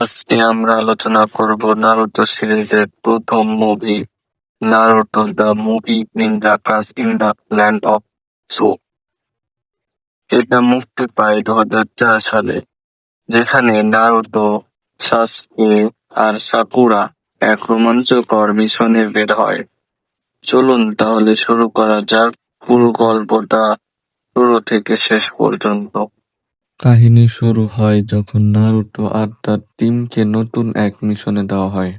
আজকে আমরা আলোচনা করব নারুতো সিরিজের প্রথম movie Naruto the movie ninja clash in the land of snow এটা মুক্তি পায় দুহাজার চার সালে, যেখানে নারুতো সাসকে আর সাকুরা এক রোমাঞ্চকর মিশনে বের হয়। চলুন তাহলে শুরু করা যাক। পুরো গল্পটা শুরু থেকে শেষ পর্যন্ত। কাহিনী শুরু হয় যখন নারুটো আর তার টিমকে নতুন এক মিশনে দেওয়া হয়।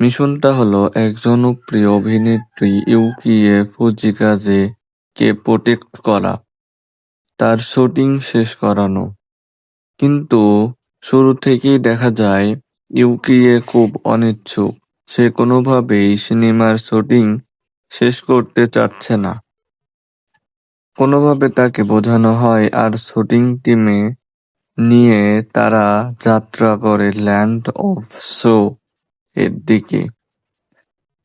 মিশনটা হলো এক জনপ্রিয় অভিনেত্রী ইউকিয়ে ফুজিকাজে কে প্রোটেক্ট করা, তার শুটিং শেষ করানো। কিন্তু শুরু থেকেই দেখা যায় ইউকিয়ে খুব অনিচ্ছুক, সে কোনোভাবেই সিনেমার শুটিং শেষ করতে চাচ্ছে না। কোনোভাবে তাকে বোঝানো হয় আর শুটিং টিমে নিয়ে তারা যাত্রা করে ল্যান্ড অফ শো এর দিকে।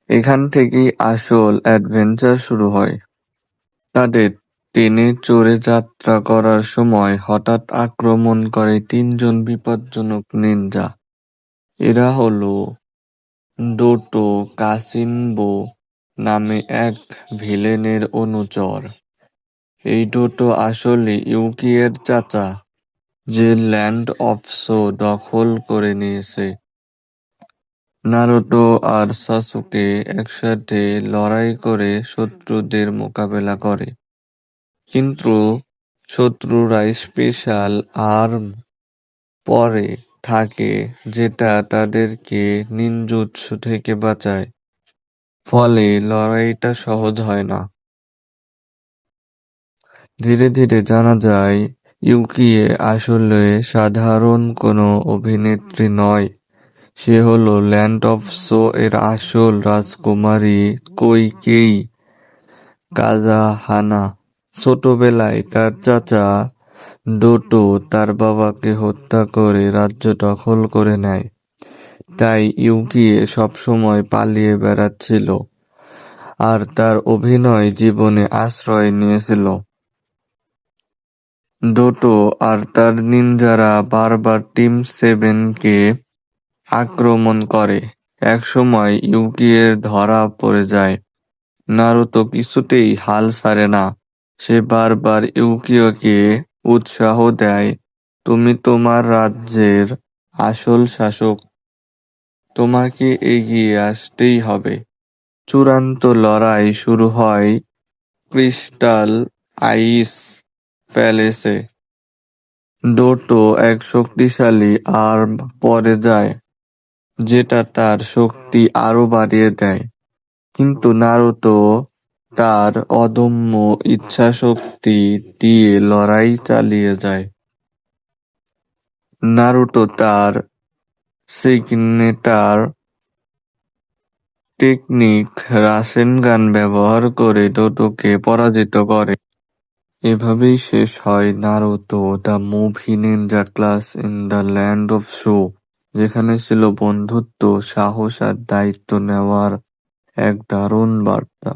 এখান থেকেই আসল অ্যাডভেঞ্চার শুরু হয়। তাদের ট্রেনে চড়ে যাত্রা করার সময় হঠাৎ আক্রমণ করে তিনজন বিপজ্জনক নিনজা। এরা হলো ডোটো কাসিনবো নামে এক ভিলেনের অনুচর। এই ডোটো আসলে ইউকিয়ের চাচা, যে ল্যান্ড অফ শো দখল করে নিয়েছে। নারুটো আর সাসুকে একসাথে লড়াই করে শত্রুদের মোকাবেলা করে। কিন্তু শত্রুরা স্পেশাল আর্ম পরে থাকে, যেটা তাদেরকে নিনজুৎসু থেকে বাঁচায়। ফলে লড়াইটা সহজ হয় না। ধীরে ধীরে জানা যায় ইউকিয়ে আসলে সাধারণ কোনো অভিনেত্রী নয়। সে হল ল্যান্ড অফ শো এর আসল রাজকুমারী কৈকেয়ী কাজাহানা। ছোটবেলায় তার চাচা ডোটো, তার বাবাকে হত্যা করে রাজ্য দখল করে নেয়। তাই ইউকিয়ে সবসময় পালিয়ে বেড়াচ্ছিল আর তার অভিনয় জীবনে আশ্রয় নিয়েছিল। ডোটো আর তার নিনজারা বারবার টিম সেভেনকে আক্রমণ করে। একসময় ইউকিয়ের ধরা পড়ে যায়। নারুতো কিছুতেই হাল ছাড়ে না। সে বারবার ইউকিওকে উৎসাহ দেয়, তুমি তোমার রাজ্যের আসল শাসক। তোমাকে এগিয়ে আসতেই হবে। চূড়ান্ত লড়াই শুরু হয় ক্রিস্টাল আইস প্যালেসে। ডোটো এক শক্তিশালী আর্ম পরে যায়, যেটা তার শক্তি আরও বাড়িয়ে দেয়। কিন্তু নারুতো তার অদম্য ইচ্ছাশক্তি দিয়ে লড়াই চালিয়ে যায়। নারুটো তার সিগনেটার টেকনিক রাসেনগান ব্যবহার করে ডোটোকে পরাজিত করে। এভাবেই শেষ হয় Naruto the movie ninja clash in the land of snow যেখানে ছিল বন্ধুত্ব, সাহস আর দায়িত্ব নেওয়ার এক দারুণ বার্তা।